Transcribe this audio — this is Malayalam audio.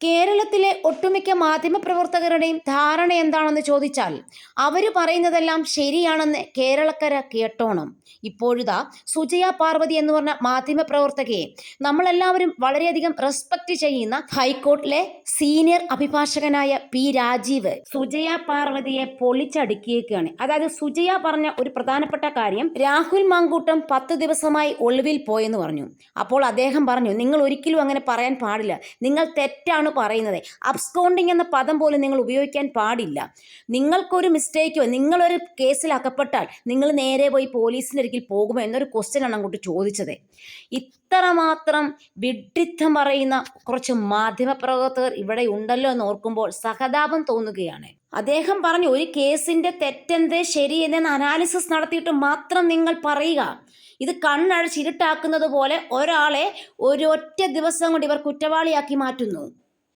കേരളത്തിലെ ഒട്ടുമിക്ക മാധ്യമപ്രവർത്തകരുടെയും ധാരണ എന്താണെന്ന് ചോദിച്ചാൽ അവർ പറയുന്നതെല്ലാം ശരിയാണെന്ന് കേരളക്കര കേട്ടോണം. ഇപ്പോഴിതാ സുജയ പാർവതി എന്ന് പറഞ്ഞ മാധ്യമപ്രവർത്തകയെ നമ്മളെല്ലാവരും വളരെയധികം റെസ്പെക്ട് ചെയ്യുന്ന ഹൈക്കോർട്ടിലെ സീനിയർ അഭിഭാഷകനായ പി രാജീവ് സുജയ പാർവതിയെ പൊളിച്ചടുക്കിയേക്കാണ് അതായത് സുജയ പറഞ്ഞ ഒരു പ്രധാനപ്പെട്ട കാര്യം രാഹുൽ മാങ്കൂട്ടം പത്ത് ദിവസമായി ഒളിവിൽ പോയെന്ന് പറഞ്ഞു. അപ്പോൾ അദ്ദേഹം പറഞ്ഞു നിങ്ങൾ ഒരിക്കലും അങ്ങനെ പറയാൻ പാടില്ല. നിങ്ങൾ തെറ്റാണ് പറയുന്നത്. അബ്സ്കോണ്ടിങ് എന്ന പദം പോലും നിങ്ങൾ ഉപയോഗിക്കാൻ പാടില്ല. നിങ്ങൾക്കൊരു മിസ്റ്റേക്കോ നിങ്ങളൊരു കേസിൽ അകപ്പെട്ടാൽ നിങ്ങൾ നേരെ പോയി പോലീസിന്റെ അരികിൽ പോകുമോ എന്നൊരു ക്വസ്റ്റ്യൻ ആണ് അങ്ങോട്ട് ചോദിച്ചത്. ഇത്രമാത്രം വിഡ്ഢിത്തം പറയുന്ന കുറച്ച് മാധ്യമപ്രവർത്തകർ ഇവിടെ ഉണ്ടല്ലോ എന്ന് ഓർക്കുമ്പോൾ സഹതാപം തോന്നുകയാണ്. അദ്ദേഹം പറഞ്ഞു ഒരു കേസിന്റെ തെറ്റെന്ത് ശരി എന്ന അനാലിസിസ് നടത്തിയിട്ട് മാത്രം നിങ്ങൾ പറയുക. ഇത് കണ്ണടച്ചിരുട്ടാക്കുന്നത് പോലെ ഒരാളെ ഒരൊറ്റ ദിവസം കൊണ്ട് ഇവർ കുറ്റവാളിയാക്കി മാറ്റുന്നു.